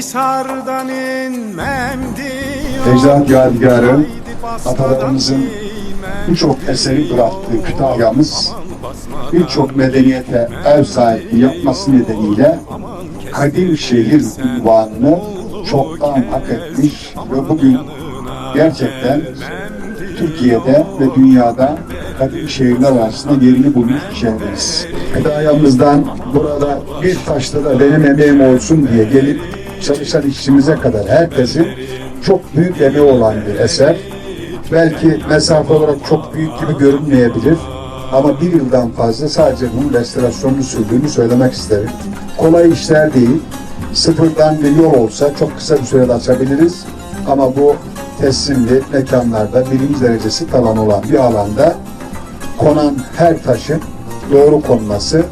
Hisardan inmem diyor. Ecdat Yadigarı, atalarımızın birçok eseri bıraktığı Kütahya'mız birçok medeniyete ev sahipliği yapması nedeniyle kadim şehir unvanını çoktan hak etmiş ve bugün gerçekten Türkiye'de ve dünyada kadim şehirler arasında yerini bulmuş bir şehrimiz. Kütahya'mızdan burada bir taşta da benim emeğim olsun diye gelip çalışan işçimize kadar herkesin çok büyük emeği olan bir eser. Belki mesafe olarak çok büyük gibi görünmeyebilir ama bir yıldan fazla sadece bunun restorasyonunu sürdüğünü söylemek isterim. Kolay işler değil. Sıfırdan bir yol olsa çok kısa bir sürede açabiliriz. Ama bu teslimli mekanlarda birinci derecesi talan olan bir alanda konan her taşın doğru konması,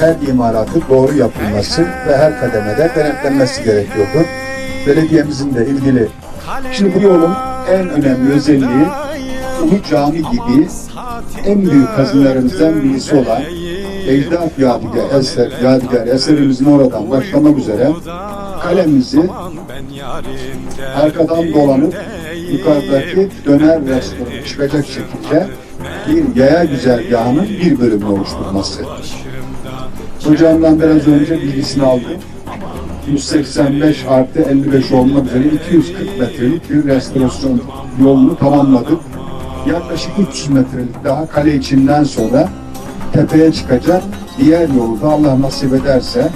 her imalatı doğru yapılması ve her kademede denetlenmesi gerekiyordu. Belediyemizin de ilgili. Şimdi bu yolun en önemli özelliği Ulu Cami gibi en büyük hazinelerimizden birisi olan Ecdat Yadigar, eser, Yadigar eserimizin oradan başlamak üzere kalemizi arkadan dolanıp yukarıdaki döner restoranı çıkacak şekilde bir yaya güzergahının bir bölümünü oluşturması. Hocamdan biraz önce bilgisini aldım. 185 artı 55 olmak üzere 240 metrelik bir restorasyon yolunu tamamladık. Yaklaşık 300 metrelik daha kale içinden sonra tepeye çıkacak diğer yolu da Allah nasip ederse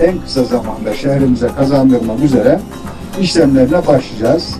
en kısa zamanda şehrimize kazandırmak üzere işlemlerine başlayacağız.